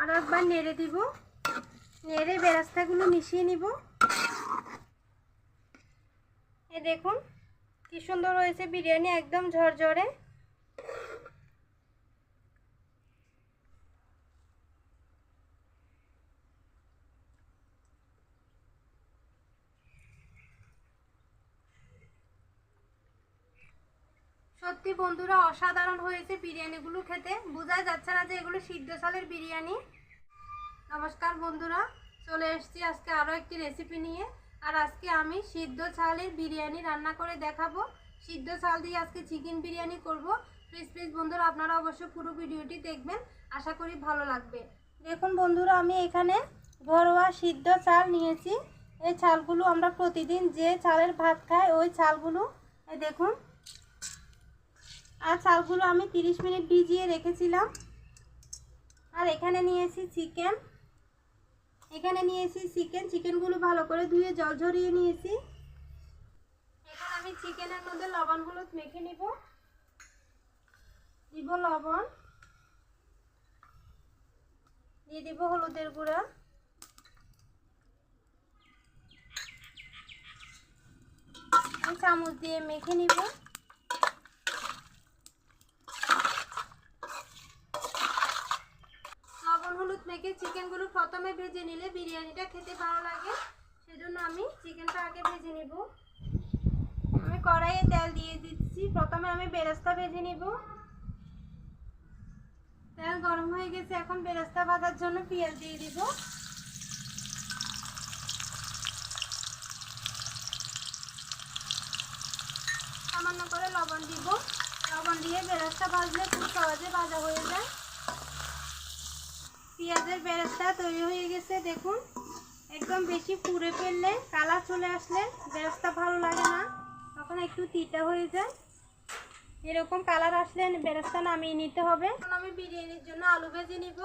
আর একবার নেড়ে দিব। নেড়ে বেরাস্তাগুলো মিশিয়ে নিব। এ দেখুন, কি সুন্দর হয়েছে বিরিয়ানি, একদম ঝরঝরে। সত্যি বন্ধুরা অসাধারণ হয়েছে বিরিয়ানিগুলো খেতে। বোঝাই যাচ্ছে না যে এগুলো সিদ্ধ চালের বিরিয়ানি। নমস্কার বন্ধুরা, চলে এসেছি আজকে আরও একটি রেসিপি নিয়ে। আর আজকে আমি সিদ্ধ চালের বিরিয়ানি রান্না করে দেখাবো। সিদ্ধ চাল দিয়ে আজকে চিকেন বিরিয়ানি করব। প্লিজ প্লিজ বন্ধুরা, আপনারা অবশ্যই পুরো ভিডিওটি দেখবেন। আশা করি ভালো লাগবে। দেখুন বন্ধুরা, আমি এখানে ঘরোয়া সিদ্ধ চাল নিয়েছি। এই চালগুলো আমরা প্রতিদিন যে চালের ভাত খাই, ওই চালগুলো দেখুন আর চালগুলো আমি 30 মিনিট ভিজিয়ে রেখেছিলাম। আর এখানে নিয়েছি চিকেন। এখানে নিয়েছি চিকেন। চিকেনগুলো ভালো করে ধুয়ে জল ঝরিয়ে নিয়েছি। এখন আমি চিকেনের মধ্যে লবণগুলো মেখে নিব। দিব লবণ। দিয়ে দিব হলুদের গুঁড়া। চামচ দিয়ে মেখে নিব। মেখে চিকেনগুলো প্রথমে ভেজে নিলে বিরিয়ানিটা খেতে ভালো লাগে। সেজন্য আমি চিকেনটা আগে ভেজে নিব। আমি কড়াইয়ে তেল দিয়ে দিচ্ছি। প্রথমে আমি বেরেস্তা ভেজে নিব। তেল গরম হয়ে গেছে, এখন বেরেস্তা ভাজার জন্য পেঁয়াজ দিয়ে দিব। সামান্য করে লবণ দিব। লবণ দিয়ে বেরেস্তা ভাজলে খুব সহজে ভাজা হয়ে যায়। পেঁয়াজের বেরেস্তা তৈরি হয়ে গেছে, দেখুন। একদম বেশি পুড়ে ফেললে, কালার চলে আসলে বেরেস্তা ভালো লাগে না। তখন একটু তিতা হয়ে যায়। এরকম কালার আসলে বেরেস্তা নামিয়ে নিতে হবে। আমি বিরিয়ানির জন্য আলু ভেজে নিব।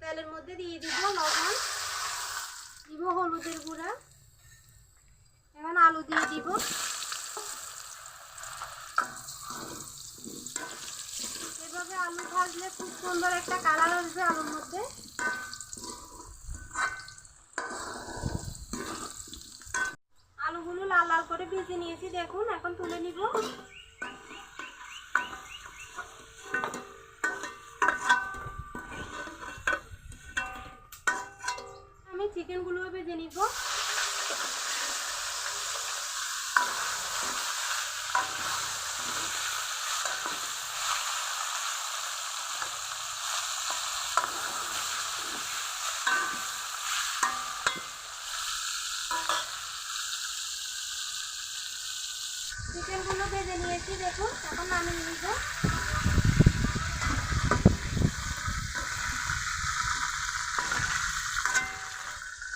তেলের মধ্যে দিয়ে দিব লবণ, দিব হলুদের গুঁড়া। এখন আলু দিয়ে দিব এভাবে আলু ভাজলে খুব সুন্দর একটা কালার আসবে আলুর মধ্যে। আলুগুলো লাল লাল করে ভেজে নিয়েছি, দেখুন, এখন তুলে নিব আমি চিকেনগুলো ভেজে নিব চিকেনগুলো ভেজে নিয়েছি দেখুন এখন নামিয়ে নিব।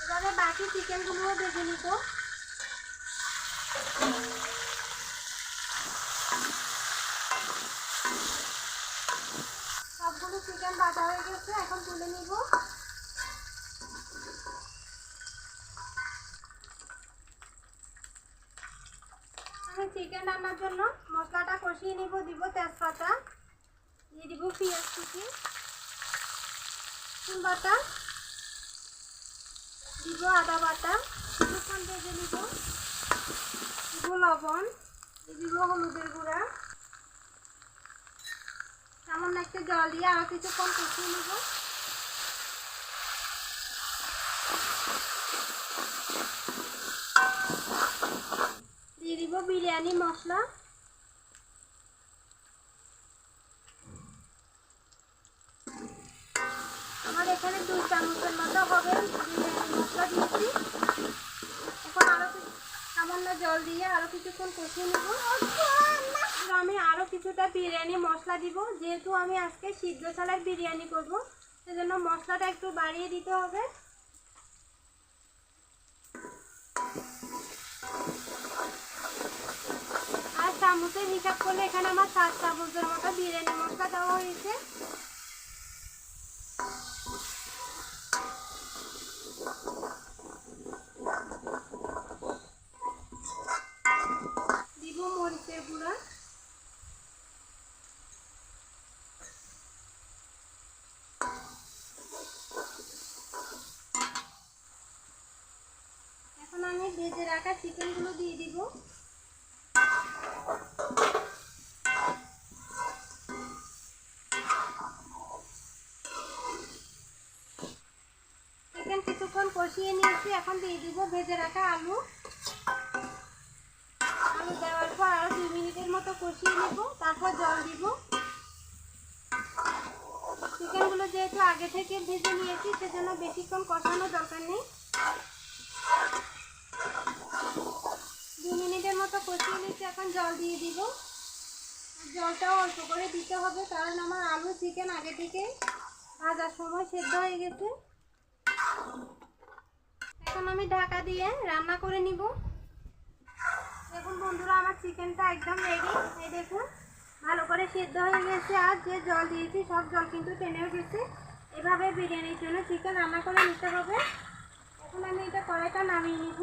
এবারে বাকি চিকেনগুলোও ভেজে নিব। সবগুলো চিকেন বাটা হয়ে গেছে, এখন তুলে নিব আমি চিকেন রান্নার জন্য মশলাটা কষিয়ে নিব, দিব তেজপাতা, দিয়ে দিব পেঁয়াজ কুচি, রসুন বাটা, দিব আদা বাটা কিছুক্ষণ ভেজে নিব, দিব লবণ দিব হলুদের গুঁড়া। সামান্য একটু জল দিয়ে আরও কিছুক্ষণ কষিয়ে নিব। দিব বিরিয়ানি মশলা আমার এখানে দুই চামচের মতো হবে বিরিয়ানি মশলা দিয়েছি। এখন আরও সামান্য জল দিয়ে আরও কিছুক্ষণ কষিয়ে নেব। আমি আরও কিছুটা বিরিয়ানি মশলা দিব। যেহেতু আমি আজকে সিদ্ধ চালের বিরিয়ানি করব, সেজন্য মশলাটা একটু বাড়িয়ে দিতে হবে। চামচের হিসাব করলে এখানে আমার সাত চামচের মতো বিরিয়ানি মশলা দেওয়া হয়েছে। এখন আমি ভেজে রাখা চিকেনগুলো দিয়ে দিবো। কষিয়ে এখন দিয়ে দিব ভেজে রাখা আলু। আলু দেওয়ার পর আরও দুই মিনিটের মতো কষিয়ে নেব, তারপর জল দিব। চিকেনগুলো যেহেতু আগে থেকে ভেজে নিয়েছি, সেজন্য বেশিক্ষণ কষানোর দরকার নেই। দু মিনিটের মতো কষিয়ে নিয়েছি, এখন জল দিয়ে দিব। জলটাও অল্প করে দিতে হবে, কারণ আমার আলু চিকেন আগে থেকে ভাজার সময় সেদ্ধ হয়ে গেছে। এখন আমি ঢাকা দিয়ে রান্না করে নিব। দেখুন বন্ধুরা, আমার চিকেনটা একদম রেডি এই দেখুন, ভালো করে সেদ্ধ হয়ে গেছে। আর যে জল দিয়েছি, সব জল কিন্তু টেনেও গেছে এভাবে বিরিয়ানির জন্য চিকেন রান্না করে নিতে হবে। এখন আমি এটা কড়াইটা নামিয়ে নিব।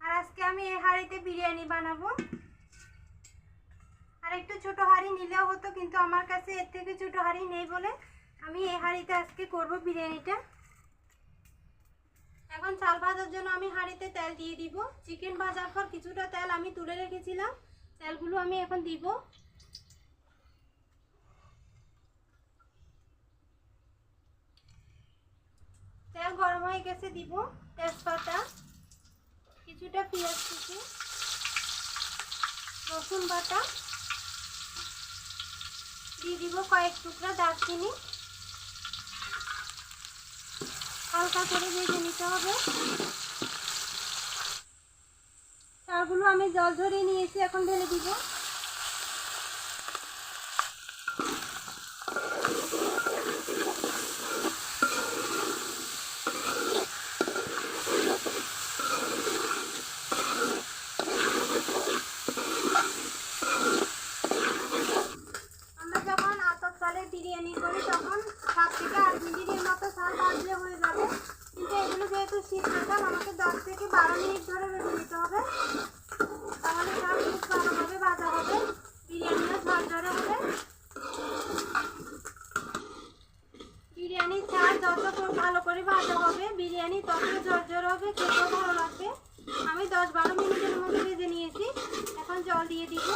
আর আজকে আমি এই হাঁড়িতে বিরিয়ানি বানাবো। ছোট হাঁড়ি নিলেও হতো, কিন্তু আমার কাছে এর থেকে ছোট হাঁড়ি নেই বলে আমি এই হাঁড়িতে আজকে করব বিরিয়ানিটা। এখন চাল ভাজার জন্য আমি হাঁড়িতে তেল দিয়ে দিব। চিকেন ভাজার পর কিছুটা তেল আমি তুলে রেখেছিলাম। তেলগুলো আমি এখন দিব। তেল গরম হয়ে গেছে দিব তেজপাতা, কিছুটা পেঁয়াজ কুচি, রসুন বাটা দিয়ে দিব কয়েক টুকরা দারচিনি। হালকা করে ভেজে নিতে হবে। চালগুলো আমি জল ধরে নিয়েছি, এখন ঢেলে দিব আমরা যখন আতপ চালের বিরিয়ানি করি তখন সাত থেকে আট মিনিটের মতো চাল ভাজলে হয়ে যাবে কিন্তু এগুলো যেহেতু সিদ্ধ আমাকে দশ থেকে বারো মিনিট ধরে ভেজে নিতে হবে। তাহলে সব খুব ভালোভাবে ভাজা হবে। বিরিয়ানিও ঝরঝরে হবে। বিরিয়ানির চাল যত ভালো করে ভাজা হবে। বিরিয়ানি তত ঝরঝরে হবে, খেতেও ভালো লাগবে। আমি দশ বারো মিনিটের মধ্যে ভেজে নিয়েছি। এখন জল দিয়ে দিব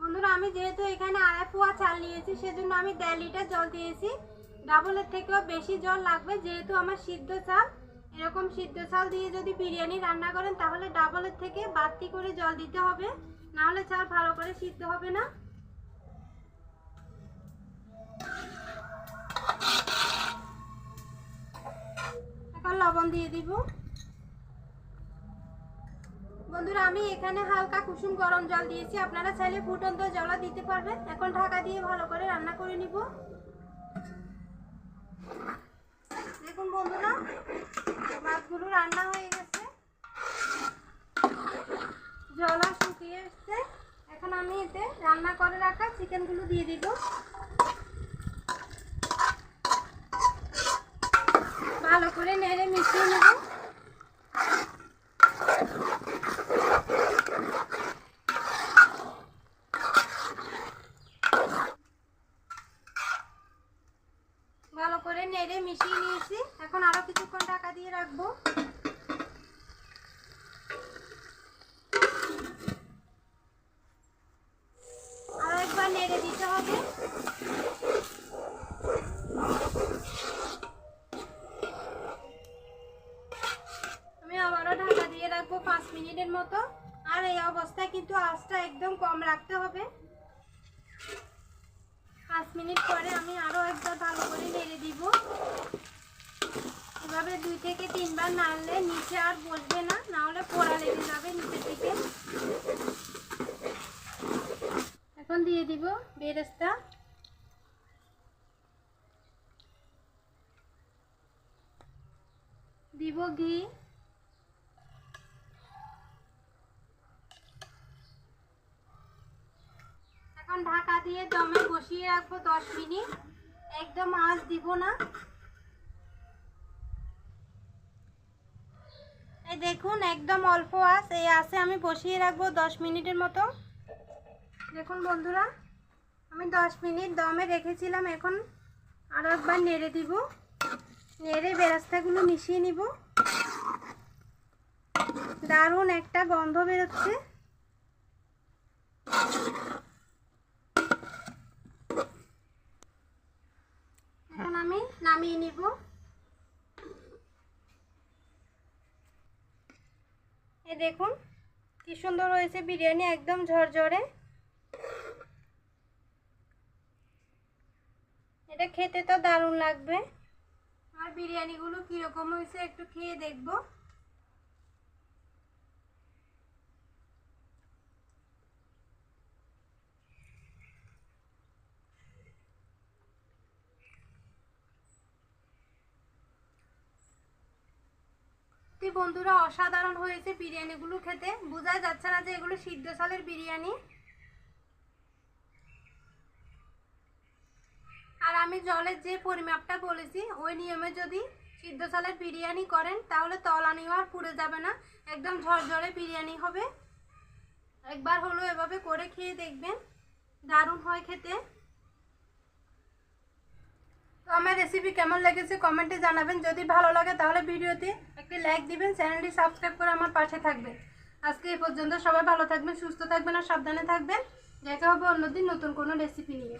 বন্ধুরা আমি যেহেতু এখানে আড়াই পোয়া চাল নিয়েছি, সেজন্য আমি দেড় লিটার জল দিয়েছি। ডাবলের থেকেও বেশি জল লাগবে, যেহেতু আমার সিদ্ধ চাল। এরকম সিদ্ধ চাল দিয়ে যদি বিরিয়ানি রান্না করেন, তাহলে ডাবলের থেকে বাড়তি করে জল দিতে হবে। নাহলে চাল ভালো করে সিদ্ধ হবে না। এখন লবণ দিয়ে দিব। বন্ধুরা, আমি এখানে হালকা কুসুম গরম জল দিয়েছি। আপনারা চাইলে ফুটন্ত জলও দিতে পারবেন। এখন ঢাকা দিয়ে ভালো করে রান্না করে নিব। দেখুন বন্ধুরা, মাছগুলো রান্না হয়ে গেছে। জল শুকিয়ে এসছে। এখন আমি এতে রান্না করে রাখা চিকেনগুলো দিয়ে দিব। ভালো করে নেড়ে মিশিয়ে নেব ভালো করে নেড়ে মিশিয়ে নিয়েছি এখন আরও কিছুক্ষণ ঢাকা দিয়ে রাখব আরও নেড়ে দিতে হবে। আমি আবারও ঢাকা দিয়ে রাখব পাঁচ মিনিটের মতো। আর এই অবস্থায় কিন্তু আঁচটা একদম কম রাখতে হবে। পাঁচ মিনিট পরে আমি আরও একবার ভালো করে নেড়ে দিব। এভাবে দুই থেকে তিনবার নাড়লে নিচে আর বসবে না, নাহলে পোড়া লেগে যাবে নিচের দিকে। দিয়ে দিব বেরেস্তা। দিব ঘি। এখন ঢাকা দিয়ে দমে বসিয়ে রাখব দশ মিনিট। একদম আঁচ দিব না। এই দেখুন, একদম অল্প আঁচ। এই আঁচে আমি বসিয়ে রাখব দশ মিনিটের মতো। দেখুন বন্ধুরা, আমি দশ মিনিট দমে রেখেছিলাম, এখন আরও একবার নেড়ে দিব। নেড়ে বেরাস্তাগুলো মিশিয়ে নিব। দারুণ একটা গন্ধ বেরোচ্ছে। এখন আমি নামিয়ে নিব। এ দেখুন, কি সুন্দর হয়েছে বিরিয়ানি, একদম ঝরঝরে। এটা খেতে তো দারুণ লাগবে। আর বিরিয়ানিগুলো কীরকম হয়েছে একটু খেয়ে দেখব। বন্ধুরা, অসাধারণ হয়েছে বিরিয়ানিগুলো খেতে। বোঝাই যাচ্ছে না যে এগুলো সিদ্ধ সালের বিরিয়ানি। আর আমি জলের যে পরিমাপটা বলেছি, ওই নিয়মে যদি সিদ্ধ চালের বিরিয়ানি করেন, তাহলে তলানিও আর পুড়ে যাবে না। একদম ঝরঝরে বিরিয়ানি হবে। একবার হলো এভাবে করে খেয়ে দেখবেন। দারুণ হয় খেতে। তো আমার রেসিপি কেমন লেগেছে কমেন্টে জানাবেন। যদি ভালো লাগে তাহলে ভিডিওতে একটি লাইক দিবেন, চ্যানেলটি সাবস্ক্রাইব করে আমার পাশে থাকবেন। আজকে এই পর্যন্ত সবাই ভালো থাকবেন, সুস্থ থাকবেন আর সাবধানে থাকবেন। দেখা হবে অন্যদিন নতুন কোনো রেসিপি নিয়ে।